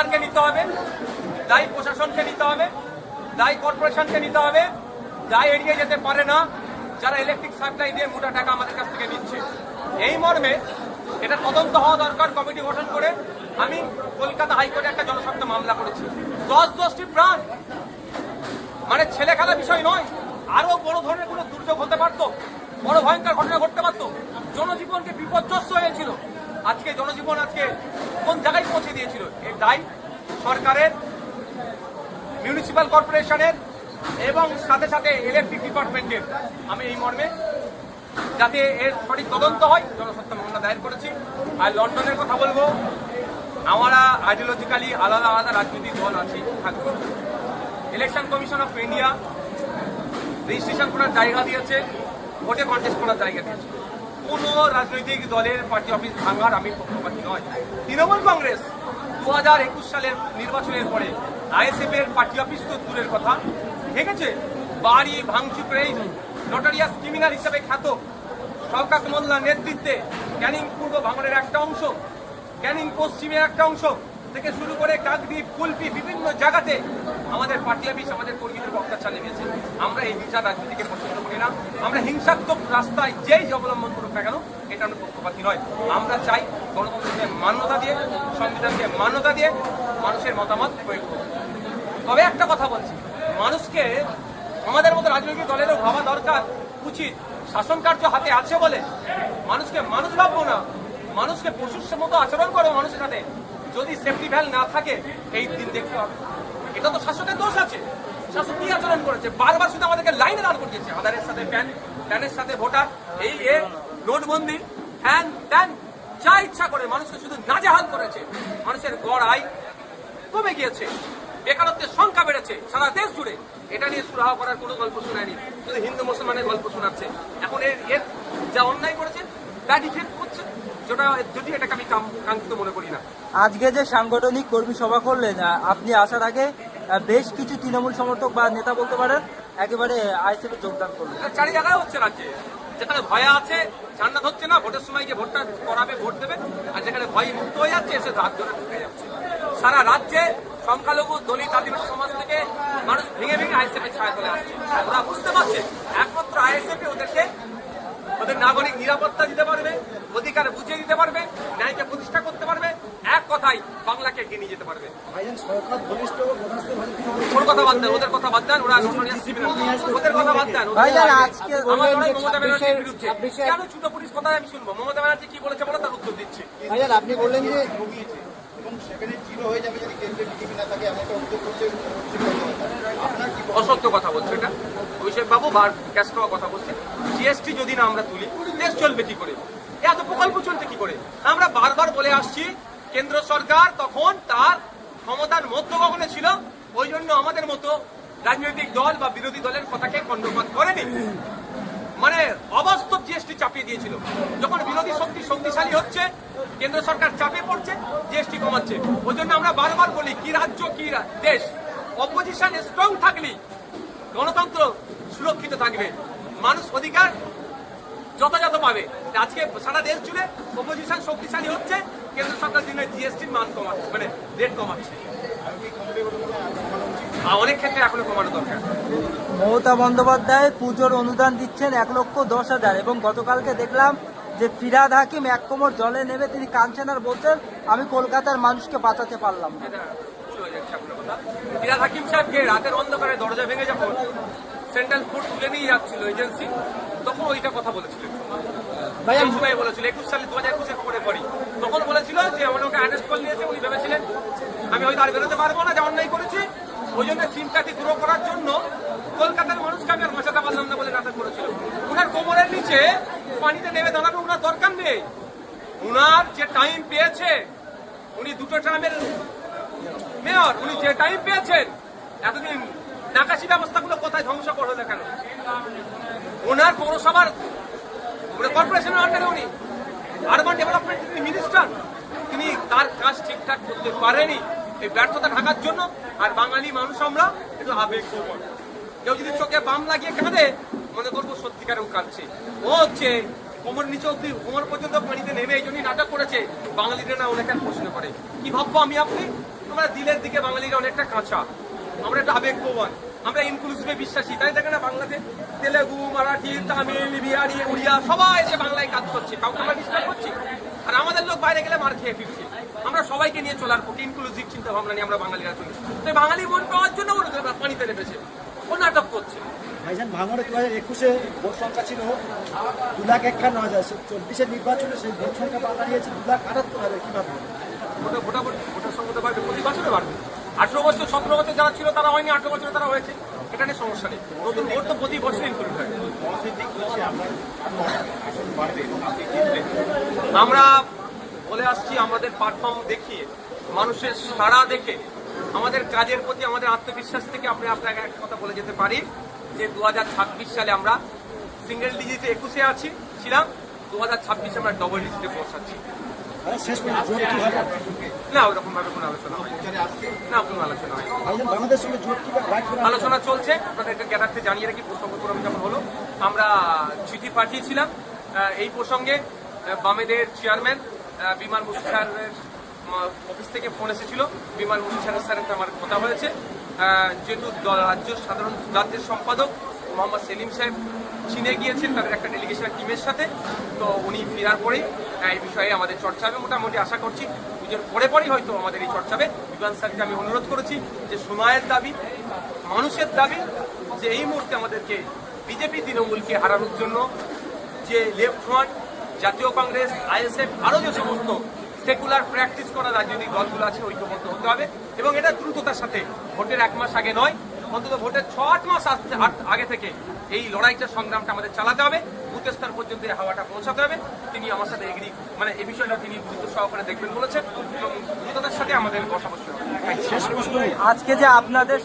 সরকারকে নিতে হবে, দায়ী প্রশাসনকে নিতে হবে, দায়ী কর্পোরেশনকে নিতে হবে, দায় এড়িয়ে যেতে পারে না যারা ইলেকট্রিক সাপ্লাই দিয়ে মোটা টাকা আমাদের কাছ থেকে নিচ্ছে। এই মর্মে এটা তদন্ত হওয়া দরকার, কমিটি গঠন করে। আমি কলকাতা হাইকোর্টে একটা জনস্বার্থ মামলা করেছি। দশ দশটি প্রাণ। মানে ছেলে খেলা বিষয় নয়, আরও বড় ধরনের কোনো দুর্যোগ হতে পারতো, বড় ভয়ঙ্কর ঘটনা ঘটতে পারতো। জনজীবনকে বিপর্যস্ত হয়েছিল। আজকে জনজীবন, আজকে কোন জায়গায় পৌঁছে দিয়েছিল। এর দায় সরকারের মিউনিসিপ্যাল কর্পোরেশনের এবং সাথে সাথে ইলেকট্রিক ডিপার্টমেন্টের আমি এই মর্মে যাতে এর সঠিক তদন্ত হয় জনস্বার্থ মামলা দায়ের করেছি। আর লন্ডনের কথা বলব, আমরা আইডিওলজিক্যালি আলাদা আলাদা রাজনৈতিক দল আছে, থাকবে। Election commission of India registration করার জায়গা দিয়েছে, ভোটে কন্টেস্ট করার জায়গা দিয়েছে। কোন রাজনৈতিক দলের পার্টি অফিস ভাঙার আমি পক্ষপাতী নয়। তৃণমূল কংগ্রেস দু হাজার একুশ সালের নির্বাচনের পরে আইএসএফ এর পার্টি অফিস তো দূরের কথা। ভেঙেছে, বাড়ি ভাঙচুর করে নটারিয়াস ক্রিমিনাল হিসেবে খ্যাত শওকাত মোল্লার নেতৃত্বে ক্যানিং পূর্ব ভাঙনের একটা অংশ, ক্যানিং পশ্চিমের একটা অংশ থেকে শুরু করে কাকদ্বীপ, কুলপি বিভিন্ন জায়গাতে আমাদের পার্টি অফিস আমাদের কর্মীদের অত্যাচার নেমেছে। আমরা এই বিচার রাজনীতিকে পছন্দ না, আমরা হিংসাত্মক রাস্তায় যেই অবলম্বন করুক না কেন, এটা আমরা পক্ষপাতী নয়। আমরা চাই গণতন্ত্রকে মান্যতা দিয়ে, সংবিধানকে মান্যতা দিয়ে মানুষের মতামত প্রয়োগ করুক। তবে একটা কথা বলছি, মানুষকে আমাদের মতো রাজনৈতিক দলেরও ভাবা দরকার উচিত। শাসন কার্য হাতে আছে বলে মানুষকে মানুষ ভাববো না, মানুষকে পশুর মতো আচরণ করো মানুষের সাথে। যদি সেফটি ভ্যাল না থাকে, এই দিন দেখতে হবে। এটা তো শাসকের দোষ আছে। শাসক কি আচরণ করেছে? বারবার শুধু আমাদেরকে লাইনে দাঁড় করে দিয়েছে আধারের সাথে প্যান, প্যানের সাথে ভোটার, এই এ, নোটবন্দি, হ্যান ত্যান, যা ইচ্ছা করে মানুষকে শুধু নাজেহাল করেছে। মানুষের গড় আয় কমে গিয়েছে। বেকারত্বের সংখ্যা বেড়েছে সারা দেশ জুড়ে। এটা নিয়ে সুরাহা করার কোনো গল্প শোনায়নি। শুধু হিন্দু মুসলমানের গল্প শোনাচ্ছে। এখন এর এর যা অন্যায় করেছে, তা ডিফেক্ট করছে। যেটা যদি এটাকে আমি কাঙ্ক্ষিত মনে করি না। আজকে যে সাংগঠনিক কর্মী সভা করলেন আপনি আসার আগে বেশ কিছু তৃণমূল সমর্থক বা নেতা বলতে পারেন, একেবারে আইসিএফে যোগদান এটা চারি জায়গায় হচ্ছে রাজ্যে। যেখানে ভয় আছে ঠান্ডা হচ্ছে না, ভোটের সময় গিয়ে ভোটটা করাবে, ভোট দেবে। আর যেখানে ভয় মুক্ত হয়ে যাচ্ছে, এসে রাত ধরে ঢুকে যাচ্ছে। সারা রাজ্যে সংখ্যালঘু দলিত আদিবাসী সমাজ থেকে মানুষ ভেঙে ভেঙে এর ছায়া চলে আসছে। ওরা বুঝতে পারছে, একমাত্র আইএসএফ ওদেরকে, ওদের নাগরিক নিরাপত্তা দিতে পারবে, অধিকার বুঝিয়ে দিতে পারবে, ন্যায়কে প্রতিষ্ঠা করতে পারবে এক কথাই বাংলাকে এগিয়ে নিয়ে যেতে পারবে। ভাইজান সরকার ঘনিষ্ঠ ওর কথা বাদ দেন ওদের কথা বাদ দেন ওরা ওদের কথা বাদ দেন ভাইজান, আজকে আমার বললেন লড়াই যে মমতা ব্যানার্জির বিরুদ্ধে। কেন ছোট পুলিশ কথা আমি শুনব? মমতা ব্যানার্জি কি বলেছে বলো তার উত্তর দিচ্ছি। ভাইজান আপনি বললেন যে এবং সেখানে জিরো হয়ে যাবে যদি কেন্দ্রের টিভি না থাকে এমন একটা অভিযোগ করছে অসত্য কথা বলছে এটা। অভিষেক বাবু বার ক্যাশ খাওয়া কথা বলছে। জিএসটি যদি না আমরা তুলি দেশ চলবে কি করে? এত প্রকল্প চলছে কি করে? আমরা বারবার বলে আসছি কেন্দ্র সরকার তখন তার ক্ষমতার মধ্যগগনে ছিল। ওই জন্য আমাদের মতো রাজনৈতিক দল বা বিরোধী দলের কথাকে খণ্ডপাত করেনি। মানে অবাস্তব জিএসটি চাপিয়ে দিয়েছিল। যখন বিরোধী শক্তি শক্তিশালী হচ্ছে, কেন্দ্র সরকার চাপে পড়ছে জিএসটি কমাচ্ছে। ওই জন্য আমরা বারবার বলি, কি রাজ্য, কি দেশ। অপোজিশন স্ট্রং থাকলে গণতন্ত্র সুরক্ষিত থাকবে। মানুষ অধিকার যথাযথ পাবে। আজকে সারা দেশ জুড়ে অপোজিশন শক্তিশালী হচ্ছে। কেন্দ্র সরকার দিনে জিএসটির মান কমাচ্ছে মানে রেট কমাচ্ছে। অনেক ক্ষেত্রে এখনও কমানো দরকার। মমতা বন্দ্যোপাধ্যায় পুজোর অনুদান দিচ্ছেন এক লক্ষ দশ হাজার এবং গতকালকে দেখলাম যে ফিরাদ হাকিম এক কোমর জলে নেমে তিনি কাঁদছেন আর বলছেন আমি কলকাতার মানুষকে বাঁচাতে পারলাম। ফিরাদ হাকিম সাহেবকে রাতের অন্ধকারে দরজা ভেঙে যখন সেন্ট্রাল ফুড তুলে নিয়ে যাচ্ছিল এজেন্সি তখন ওইটা কথা বলেছিলেন। এই বলেছিল একুশ সালে দু হাজার একুশে খবরে পড়ি তখন বলেছিল যে আমার ওকে অ্যারেস্ট করে নিয়েছে আমি হয়তো আর বেরোতে পারব না যে অন্যায় করেছি। ওই জন্য সিমটাকে দূর করার জন্য কলকাতার মানুষকে আমি আর বাঁচাতে পারলাম না বলে নাটক করেছিল উনার কোমরের নিচে পানিতে নেমে দাঁড়ানো উনার দরকার নেই। উনার যে টাইম পেয়েছে, উনি দুটো ট্রামের মেয়র উনি যে টাইম পেয়েছেন, এতদিন নাকাশি ব্যবস্থাগুলো কোথায় ধ্বংস করল না কেন? ওনার পৌরসভার কর্পোরেশনের আন্ডারে উনি। আরবান ডেভেলপমেন্ট মিনিস্টার তিনি তার কাজ ঠিকঠাক করতে পারেনি এই ব্যর্থতা ঢাকার জন্য, আর বাঙালি মানুষ আমরা একটু আবেগ। কেউ যদি চোখে বাম লাগিয়ে কাঁদে, মনে করব সত্যিকারেও কাঁদছে ও হচ্ছে কোমর নিচে অব্দি কোমর পর্যন্ত পানিতে নেমে এই জন্যই নাটক করেছে বাঙালিরা না ওনাকে আর প্রশ্ন করে। কি ভাববো আমি আপনি? আমরা দিলের দিকে বাঙালিরা অনেকটা কাঁচা। আমরা একটা আবেগপ্রবণ। আমরা ইনক্লুসিভে বিশ্বাসী তাই দেখে না বাংলাতে? তেলেগু মারাঠি তামিল বিহারি উড়িয়া সবাই এসে বাংলায় কাজ করছে কাউকে আমরা ডিস্টার্ব করছি? আর আমাদের লোক বাইরে গেলে মার খেয়ে ফিরছে। আমরা সবাইকে নিয়ে চলার পক্ষে ইনক্লুসিভ চিন্তা ভাবনা নিয়ে আমরা বাঙালিরা চলি। তো বাঙালি ভোট পাওয়ার জন্য ওরা পানিতে নেমেছে ও নাটক করছে। ভাইজান ভাঙড়ে দু হাজার একুশে ভোট সংখ্যা ছিল দু লাখ একান্ন হাজার চব্বিশের নির্বাচনে সেই ভোট সংখ্যা বাড়া দিয়েছে দু লাখ আটাত্তর হাজার কীভাবে ভোটার সংখ্যা বাড়বে প্রতি বছরে বাড়বে। আঠেরো বছর, সতেরো বছর যারা ছিল তারা হয়নি, আঠেরো বছরে তারা হয়েছে। এটা নিয়ে সমস্যা নেই। নতুন ভোট তো প্রতি বছর ইনক্লুড হয়। আমরা বলে আসছি, আমাদের পারফর্ম দেখিয়ে, মানুষের সাড়া দেখে, আমাদের কাজের প্রতি, আমাদের আত্মবিশ্বাস থেকে আপনি আপনাকে একটা কথা বলে যেতে পারি যে দু হাজার ছাব্বিশ সালে আমরা সিঙ্গেল ডিজিটে একুশে আছি, ছিলাম। দু হাজার ছাব্বিশে আমরা ডবল ডিজিটে পৌঁছাচ্ছি। না ওরকম আলোচনা হয় না আলোচনা হয় আলোচনা চলছে আপনাদেরকে জানিয়ে রাখি, প্রসঙ্গ ফোরাম যখন হলো, আমরা চিঠি পাঠিয়েছিলাম এই প্রসঙ্গে বামেদের চেয়ারম্যান বিমান মুশি স্যারের অফিস থেকে ফোন এসেছিল। বিমান মুশি স্যারের স্যারের আমার কথা হয়েছে। যেহেতু দ- রাজ্য সাধারণ রাজ্যের সম্পাদক মোহাম্মদ সেলিম সাহেব চীনে গিয়েছেন তাদের একটা ডেলিগেশনের টিমের সাথে। তো উনি ফেরার পরেই এই বিষয়ে আমাদের চর্চা হবে মোটামুটি আশা করছি। পুজোর পরে পরেই হয়তো আমাদের এই চর্চা হবে। বিমান স্যারকে আমি অনুরোধ করেছি যে সময়ের দাবি, মানুষের দাবি, যে এই মুহূর্তে আমাদেরকে বিজেপি তৃণমূলকে হারানোর জন্য যে লেফট ফ্রন্ট জাতীয় কংগ্রেস, আইএসএফ আরও যে সমস্ত সেকুলার প্র্যাকটিস করা রাজনৈতিক দলগুলো আছে, ঐক্যবদ্ধ হতে হবে। এবং এটা দ্রুততার সাথে, ভোটের এক মাস আগে নয় অন্তত ভোটের ছ আট মাস আগ- থেকে এই লড়াইটা সংগ্রামটা আমাদের চালাতে হবে। বুথ স্তর পর্যন্ত এই হাওয়াটা পৌঁছাতে হবে। তিনি আমার সাথে এগ্রি মানে এই বিষয়টা তিনি গুরুত্ব সহকারে দেখবেন বলেছেন এবং দ্রুততার সাথে আমাদের বসা বসতে হবে। শেষ প্রশ্ন। আজকে যে আপনাদের